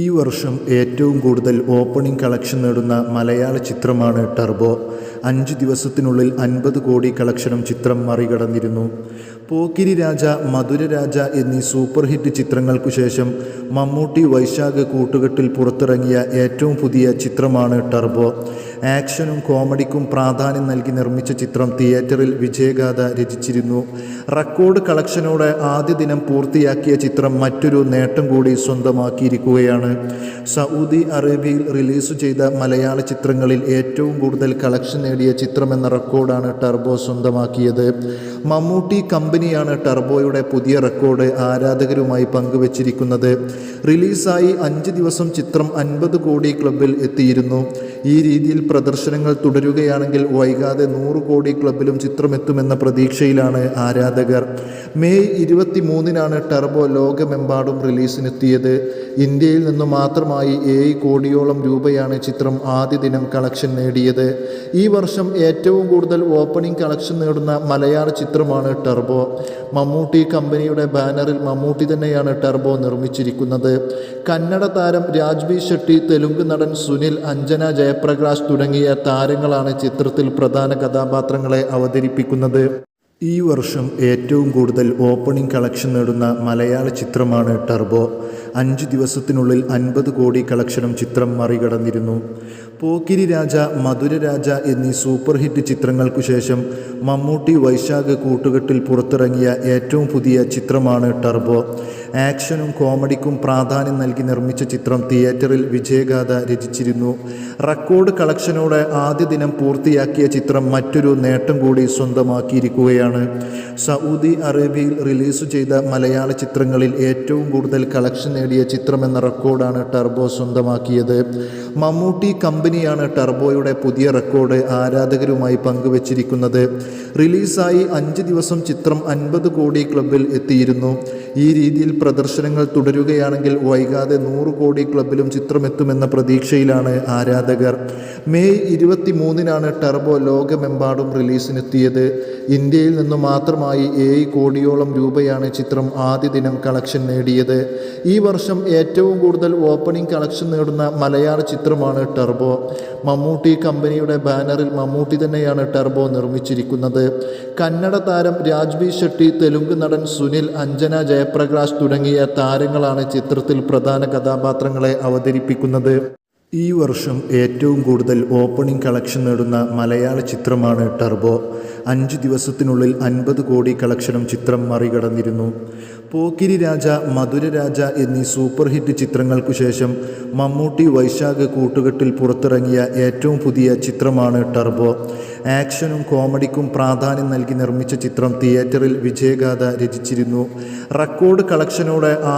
ഈ വർഷം ഏറ്റവും കൂടുതൽ ഓപ്പണിംഗ് കളക്ഷൻ നേടുന്ന മലയാള ചിത്രമാണ് ടർബോ. അഞ്ച് ദിവസത്തിനുള്ളിൽ അൻപത് കോടി കളക്ഷനും ചിത്രം മറികടന്നിരുന്നു. പോക്കിരി രാജ മധുര രാജ എന്നീ സൂപ്പർ ഹിറ്റ് ചിത്രങ്ങൾക്കു ശേഷം മമ്മൂട്ടി വൈശാഖ് കൂട്ടുകെട്ടിൽ പുറത്തിറങ്ങിയ ഏറ്റവും പുതിയ ചിത്രമാണ് ടർബോ. ആക്ഷനും കോമഡിക്കും പ്രാധാന്യം നൽകി നിർമ്മിച്ച ചിത്രം തിയേറ്ററിൽ വിജയഗാഥ രചിച്ചിരുന്നു. റെക്കോർഡ് കളക്ഷനോടെ ആദ്യ ദിനം പൂർത്തിയാക്കിയ ചിത്രം മറ്റൊരു നേട്ടം കൂടി സ്വന്തമാക്കിയിരിക്കുകയാണ്. സൗദി അറേബ്യയിൽ റിലീസ് ചെയ്ത മലയാള ചിത്രങ്ങളിൽ ഏറ്റവും കൂടുതൽ കളക്ഷൻ നേടിയ ചിത്രമെന്ന റെക്കോർഡാണ് ടർബോ സ്വന്തമാക്കിയത്. മമ്മൂട്ടി കമ്പനിയാണ് ടർബോയുടെ പുതിയ റെക്കോർഡ് ആരാധകരുമായി പങ്കുവച്ചിരിക്കുന്നത്. റിലീസായി അഞ്ച് ദിവസം ചിത്രം അൻപത് കോടി ക്ലബിൽ എത്തിയിരുന്നു. ഈ രീതിയിൽ പ്രദർശനങ്ങൾ തുടരുകയാണെങ്കിൽ വൈകാതെ നൂറ് കോടി ക്ലബിലും ചിത്രമെത്തുമെന്ന പ്രതീക്ഷയിലാണ് ആരാധകർ. മെയ് ഇരുപത്തി മൂന്നിനാണ് ടർബോ ലോകമെമ്പാടും റിലീസിനെത്തിയത്. ഇന്ത്യയിൽ നിന്നു മാത്രമായി ഏഴ് കോടിയോളം രൂപയാണ് ചിത്രം ആദ്യ ദിനം കളക്ഷൻ നേടിയത്. ഈ വർഷം ഏറ്റവും കൂടുതൽ ഓപ്പണിംഗ് കളക്ഷൻ നേടുന്ന മലയാള ചിത്രമാണ് ടർബോ. മമ്മൂട്ടി കമ്പനിയുടെ ബാനറിൽ മമ്മൂട്ടി തന്നെയാണ് ടർബോ നിർമ്മിച്ചിരിക്കുന്നത്. കന്നഡ താരം രാജ്ബി ഷെട്ടി തെലുങ്ക് നടൻ സുനിൽ അഞ്ജന ജയപ്രകാശ് തുടങ്ങിയ താരങ്ങളാണ് ചിത്രത്തിൽ പ്രധാന കഥാപാത്രങ്ങളെ അവതരിപ്പിക്കുന്നത്. ഈ വർഷം ഏറ്റവും കൂടുതൽ ഓപ്പണിംഗ് കളക്ഷൻ നേടുന്ന മലയാള ചിത്രമാണ് ടർബോ അഞ്ച് ദിവസത്തിനുള്ളിൽ അൻപത് കോടി കളക്ഷനും ചിത്രം മറികടന്നിരുന്നു. പോക്കിരി രാജ മധുരരാജ എന്നീ സൂപ്പർ ഹിറ്റ് ചിത്രങ്ങൾക്കു ശേഷം മമ്മൂട്ടി വൈശാഖ് കൂട്ടുകെട്ടിൽ പുറത്തിറങ്ങിയ ഏറ്റവും പുതിയ ചിത്രമാണ് ടർബോ ആക്ഷനും കോമഡിക്കും പ്രാധാന്യം നൽകി നിർമ്മിച്ച ചിത്രം തിയേറ്ററിൽ വിജയഗാഥ രചിച്ചിരുന്നു. റെക്കോർഡ് കളക്ഷനോടെ ആദ്യ ദിനം പൂർത്തിയാക്കിയ ചിത്രം മറ്റൊരു നേട്ടം കൂടി സ്വന്തമാക്കിയിരിക്കുകയാണ്. സൗദി അറേബ്യയിൽ റിലീസ് ചെയ്ത മലയാള ചിത്രങ്ങളിൽ ഏറ്റവും കൂടുതൽ കളക്ഷൻ നേടിയ ചിത്രമെന്ന റെക്കോർഡാണ് ടർബോ സ്വന്തമാക്കിയത്. മമ്മൂട്ടി കമ്പനിയാണ് ടർബോയുടെ പുതിയ റെക്കോർഡ് ആരാധകരുമായി പങ്കുവച്ചിരിക്കുന്നത്. റിലീസായി അഞ്ച് ദിവസം ചിത്രം അൻപത് കോടി ക്ലബിൽ എത്തിയിരുന്നു. ഈ രീതിയിൽ പ്രദർശനങ്ങൾ തുടരുകയാണെങ്കിൽ വൈകാതെ നൂറ് കോടി ക്ലബിലും ചിത്രമെത്തുമെന്ന പ്രതീക്ഷയിലാണ് ആരാധകർ. മെയ് ഇരുപത്തി മൂന്നിനാണ് ടർബോ ലോകമെമ്പാടും റിലീസിനെത്തിയത്. ഇന്ത്യയിൽ നിന്നു മാത്രമായി ഏഴ് കോടിയോളം രൂപയാണ് ചിത്രം ആദ്യ ദിനം കളക്ഷൻ നേടിയത്. ഈ വർഷം ഏറ്റവും കൂടുതൽ ഓപ്പണിംഗ് കളക്ഷൻ നേടുന്ന മലയാള ചിത്രമാണ് ടർബോ. മമ്മൂട്ടി കമ്പനിയുടെ ബാനറിൽ മമ്മൂട്ടി തന്നെയാണ് ടർബോ നിർമ്മിച്ചിരിക്കുന്നത്. കന്നഡ താരം രാജ്ബി ഷെട്ടി തെലുങ്ക് നടൻ സുനിൽ അഞ്ജന ജയപ്രകാശ് തുടങ്ങിയ താരങ്ങളാണ് ചിത്രത്തിൽ പ്രധാന കഥാപാത്രങ്ങളെ അവതരിപ്പിക്കുന്നത്. ഈ വർഷം ഏറ്റവും കൂടുതൽ ഓപ്പണിംഗ് കളക്ഷൻ നേടുന്ന മലയാള ചിത്രമാണ് ടർബോ അഞ്ച് ദിവസത്തിനുള്ളിൽ അൻപത് കോടി കളക്ഷനും ചിത്രം മറികടന്നിരുന്നു. പോക്കിരി രാജ മധുര രാജ എന്നീ സൂപ്പർ ഹിറ്റ് ചിത്രങ്ങൾക്കു ശേഷം മമ്മൂട്ടി വൈശാഖ് കൂട്ടുകെട്ടിൽ പുറത്തിറങ്ങിയ ഏറ്റവും പുതിയ ചിത്രമാണ് ടർബോ ആക്ഷനും കോമഡിക്കും പ്രാധാന്യം നൽകി നിർമ്മിച്ച ചിത്രം തിയേറ്ററിൽ വിജയഗാഥ രചിച്ചിരുന്നു. റെക്കോർഡ് കളക്ഷനോടെ ആ